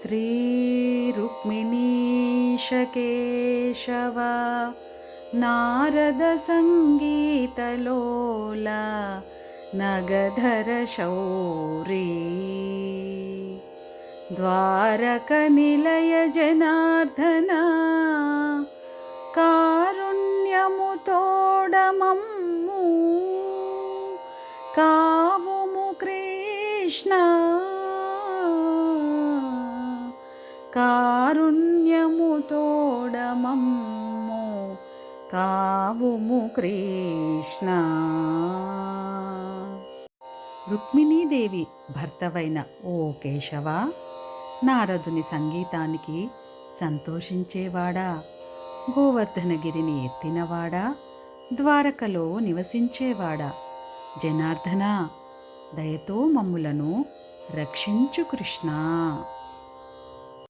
श्रीरुक्मिणीशकेशव नारदसङ्गीतलोलानगधरशौरि नगधरशौरी जनार्दना कारुण्यमुतोडमू कावुमु कृष्णा కారుణ్యము తోడమమ్ము కావుము కృష్ణ. రుక్మిణీదేవి భర్తవైన ఓ కేశవ నారదుని సంగీతానికి సంతోషించేవాడా? గోవర్ధనగిరిని ఎత్తినవాడా? ద్వారకలో నివసించేవాడా? జనార్దన దయతో మమ్ములను రక్షించు కృష్ణ.